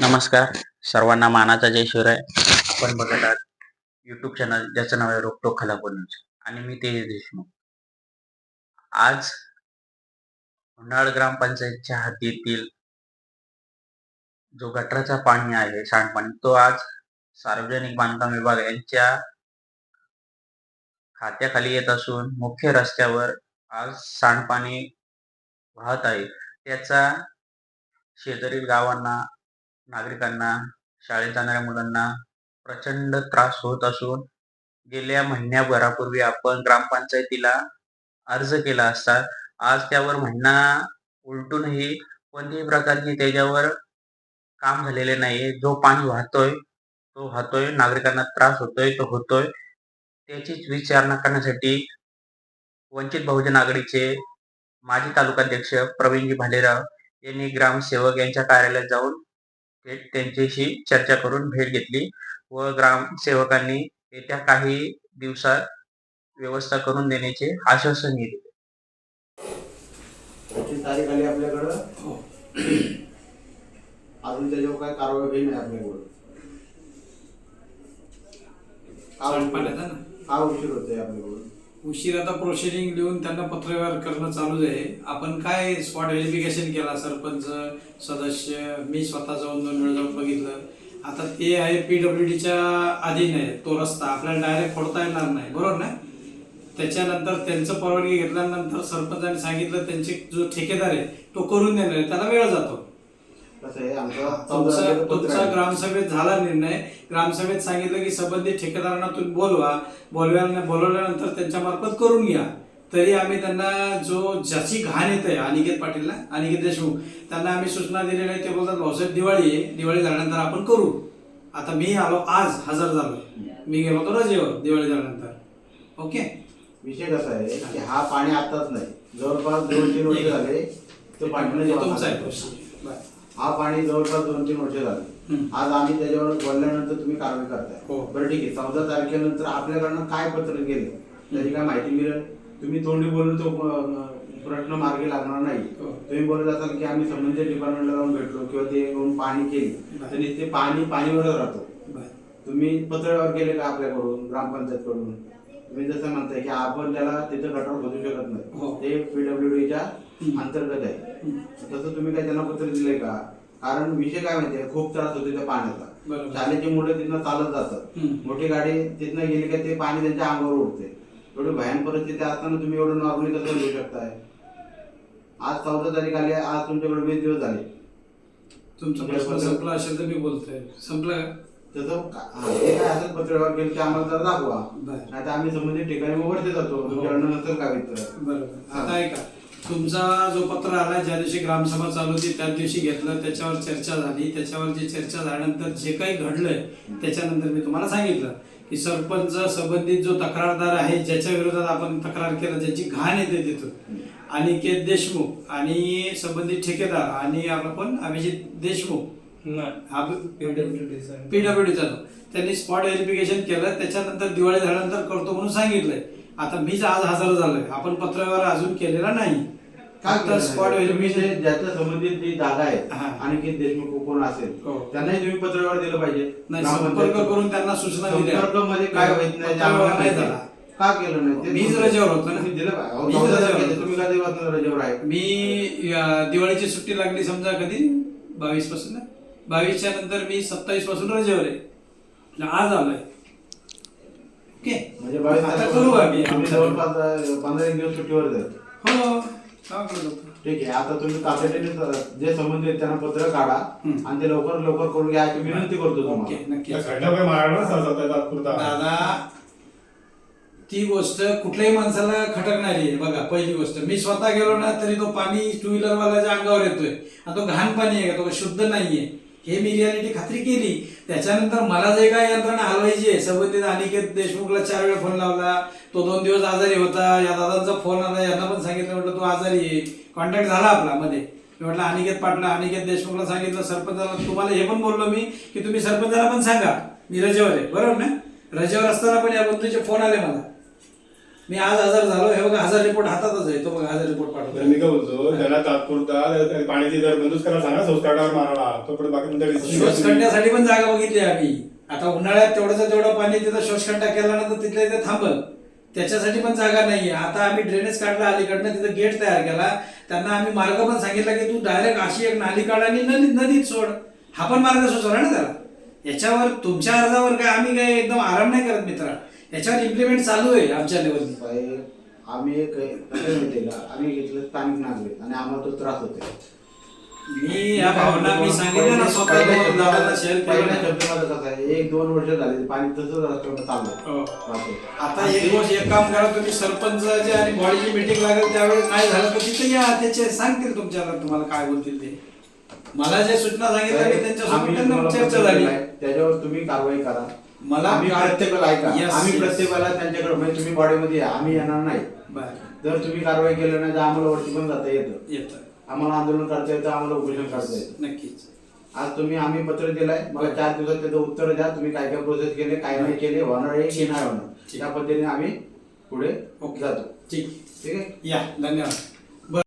नमस्कार. सर्वांना मानाचा जय शिवराय. आपण बघत आहात युट्यूब चॅनल ज्याचं नाव आहे रोकटोक खलापूर न्यूज आणि मी तेज देशमुख. आज उन्हाळ ग्रामपंचायतच्या हद्दीतील जो गटराचा पाणी आहे सांडपाणी तो आज सार्वजनिक बांधकाम विभाग यांच्या खात्याखाली येत असून मुख्य रस्त्यावर आज सांडपाणी वाहत आहे. त्याचा शेजारील गावांना नागरिकांना शाळेत जाणाऱ्या मुलांना प्रचंड त्रास होत असून गेल्या महिन्याभरापूर्वी आपण ग्रामपंचायतीला अर्ज केला असता आज त्यावर महिना उलटूनही कोणत्याही प्रकारची त्याच्यावर काम झालेले नाही जो पाणी वाहतोय तो वाहतोय नागरिकांना त्रास होतोय तो होतोय. त्याचीच विचारणा करण्यासाठी वंचित बहुजन आघाडीचे माजी तालुकाध्यक्ष प्रवीणजी भालेराव यांनी ग्रामसेवक यांच्या कार्यालयात जाऊन थेट त्यांच्याशी चर्चा करून भेट घेतली व ग्रामसेवकांनी येत्या काही दिवसात व्यवस्था करून देण्याचे आश्वासन दिले. त्याची तारीख आली आपल्याकडं? हो. अजून त्याच्यावर काय कारवाई होईल नाही आपल्याकडून का उशीर होतोय आपल्याकडून. उशीर आता प्रोसिडिंग लिहून त्यांना पत्रव्यवहार करणं चालूच आहे. आपण काय स्पॉट व्हेरिफिकेशन केला सरपंच सदस्य मी स्वतः जाऊन दोन वेळा जाऊन बघितलं. आता ते आहे पीडब्ल्यू डीच्या अधीन आहे तो रस्ता. आपल्याला डायरेक्ट फोडता येणार नाही बरोबर ना? त्याच्यानंतर त्यांचं परवानगी घेतल्यानंतर सरपंचाने सांगितलं त्यांचे जो ठेकेदार आहे तो करून देणार आहे त्याला वेळ जातो. कसं आहे आमचं चौदा तुमचा तारखेला पत्र तुमचा आहे. ग्रामसभेत झाला निर्णय. ग्रामसभेत सांगितलं की संबंधित ठेकेदारांना तुम्ही बोलवा. बोलव्या बोलवल्यानंतर त्यांच्या मार्फत करून घ्या. तरी आम्ही त्यांना जो ज्याची घाण येते अनिकेत पाटीलला अनिकेत देशमुख त्यांना आम्ही सूचना दिलेल्या आहे ते बोलतात भाऊसाहेब दिवाळी आहे. दिवाळी झाल्यानंतर आपण करू. आता मी आलो आज हजर झालो मी गेलो होतो रजेवर दिवाळी झाल्यानंतर. ओके? विषय कसा आहे की हा पाणी आताच नाही. जवळपास दोन तीन वर्ष झाले तो पाणी हे तुमचा आहे प्रश्न. बरं. हा पाणी जवळपास दोन तीन वर्ष झाले. आज आम्ही त्याच्यावर बोलल्यानंतर तुम्ही कारवाई हो. करताय बरं ठीक आहे चौदा तारखेनंतर आपल्याकडनं काय पत्र गेले त्याची काय माहिती मिळेल तुम्ही तोंडी बोलून तो प्रश्न मार्गी लागणार नाही हो. तुम्ही बोलत असाल की आम्ही संबंधित डिपार्टमेंटला जाऊन भेटलो किंवा ते येऊन पाणी केली. तरी ते पाणी पाणीवरच राहतो. तुम्ही पत्रव्यवहार केले का आपल्याकडून ग्रामपंचायतकडून तुम्ही जसं म्हणताय की आपण त्याला तिथं गटार बदलू शकत हो. नाही ते पीडब्ल्यू डीच्या हम्म. अंतर्गत आहे. तसं तुम्ही काय त्यांना पत्र दिलंय का कारण विषय काय माहितीये खूप त्रास होतो त्या पाण्याचा. शाळेची मुलं तिथनं चालत जातात. मोठी गाडी तिथनं गेली का ते पाणी त्यांच्या अंगावर उडते एवढी भयान परिस्थिती असताना तुम्ही एवढं नॉर्मली कसं घेऊ शकताय आज चौदा तारीख आली आज तुमच्याकडे वीस दिवस झाले तुमचा प्रश्न संपला असेल तर मी बोलतोय संपला का तसं का- काय असेल पत्रव्यवहार केलं की आम्हाला जरा दाखवा. बरं. नाही तर आम्ही संबंधित ठिकाणी वरती जातो नसेल का बरोबर. आता ऐका तुमचा जो पत्र आला ज्या दिवशी ग्रामसभा चालू होती त्या दिवशी घेतलं त्याच्यावर चर्चा झाली त्याच्यावर जी चर्चा झाल्यानंतर जे काही घडलंय त्याच्यानंतर मी तुम्हाला सांगितलं की सरपंच संबंधित जो तक्रारदार आहे ज्याच्या विरोधात आपण तक्रार केलं ज्याची घाण येते तिथून. अनिकेत देशमुख आणि संबंधित ठेकेदार आणि आपण अभिजित देशमुख पीडब्ल्यूडीचा त्यांनी स्पॉट व्हेरिफिकेशन केलं त्याच्यानंतर दिवाळी झाल्यानंतर करतो म्हणून सांगितलंय. आता मीच आज हजर झालोय. आपण पत्रव्यवहार अजून केलेला नाही. काय स्पॉट व्हेरिफिकेशन ज्याच्या संबंधित जी जागा आहे हा. आणखी देशमुख कोण असेल हो. त्यांनाही तुम्ही पत्रव्यवहार दिलं पाहिजे. नाही संपर्क करून त्यांना सूचना दिल्या. संपर्कमध्ये काय होत नाही झाला. का केलं नाही? मीच रजेवर होतो ना. दिलं. तुम्ही वाजता रजेवर आहे? मी दिवाळीची सुट्टी लागली समजा कधी? बावीसपासून बावीसच्या नंतर मी सत्तावीसपासून रजेवर आहे. आणि आज आलोय. ओके? म्हणजे बावीस आता करू आम्ही. तुम्ही जवळपास पंधरा एक दिवस सुट्टीवर जाईल हो करत होतो? ठीक आहे आता तुम्ही तातडीने जे संबंधित त्यांना पत्र काढा. आणि ते लवकर लवकर करून घ्या. अशी विनंती करतो तुम्हाला. दादा ती गोष्ट कुठल्याही माणसाला खटकणारी आहे. बघा पहिली गोष्ट मी स्वतः गेलो ना तरी तो पाणी टू व्हीलर वाल्याच्या अंगावर येतोय. आणि तो घाण पाणी आहे का तो शुद्ध नाहीये. हे मी रियालिटी खात्री केली. त्याच्यानंतर मला जे काय यंत्रणा हलवायची आहे संबंधित अनिकेत देशमुखला चार वेळा फोन लावला. तो दोन दिवस आजारी होता. या दादांचा फोन आला. यांना पण सांगितलं म्हटलं तो आजारी आहे. कॉन्टॅक्ट झाला आपला मध्ये. मी म्हटलं अनिकेत पाटला अनिकेत देशमुखला सांगितलं सरपंचाला तुम्हाला हे पण बोललो मी की तुम्ही सरपंचाला पण सांगा. मी रजेवर आहे. बरोबर ना? रजेवर असताना पण या बंधूचे फोन आले मला. मी आज हजर झालो हे बघा हजार रिपोर्ट हातातच आहे. तो बघा हजार रिपोर्ट पाठवतो. मी काय बोलतो त्याला तात्पुरता पाण्याची जर बंदूक करायला सांगा संस्कारावर मारायला तो पण बाकी खड्ड्यासाठी पण जागा बघितली आम्ही. आता उन्हाळ्यात तेवढंच तेवढं पाणी तिथं खड्डा केला ना तर तिथल्या तिथे थांबल. त्याच्यासाठी पण जागा नाहीये. आता आम्ही ड्रेनेज काढला अलीकडनं तिथं गेट तयार केला. त्यांना आम्ही मार्ग पण सांगितला की तू डायरेक्ट अशी एक नाली काढ आणि नदीत नदीत सोड. हा पण मार्ग सुचवला ना त्याला. याच्यावर तुमच्या अर्जावर काय आम्ही काय एकदम आराम नाही करत मित्रा. याच्यावर इम्प्लिमेंट चालू आहे आमच्या लेवलनी साहेब आम्ही एक का आम्ही घेतलं स्थानिक नागरिक आणि आम्हाला तो त्रास होतोय. मी या भावना मी सांगितलं ना स्वतः कसं आहे एक दोन वर्ष झाले पाणी तसंच रस्त्यावर हो. आता एक गोष्ट एक काम करा तुम्ही सरपंचाची आणि बॉडीची मीटिंग लागेल त्यावेळेस नाही झालं तर तिथे या त्याचे सांगतील तुमच्याला तुम्हाला काय बोलतील ते. मला जे सूचना सांगितल्या मी आम्ही तुम्हाला चर्चा झाली. दिलंय, त्याच्यावर तुम्ही कारवाई करा. मला आम्ही काय- प्रत्येकाला ऐका. Yes, आम्ही yes. प्रत्येकाला त्यांच्याकडे म्हणजे तुम्ही बॉडीमध्ये या आम्ही येणार नाही. बरं. जर तुम्ही कारवाई केलं नाही तर आम्हाला वरती पण जाता येतं. येतं. आम्हाला आंदोलन करता येतं आम्हाला उपोषण करता येतं. नक्कीच. आज तुम्ही आम्ही पत्र दिलाय. मला चार दिवसात त्याचं उत्तर द्या. तुम्ही काय काय प्रोसेस केले काय नाही केले होणार आहे की नाही होणार. ठीक. त्या पद्धतीने आम्ही पुढे ओके. जातो. ठीक. ठीक आहे? या. धन्यवाद.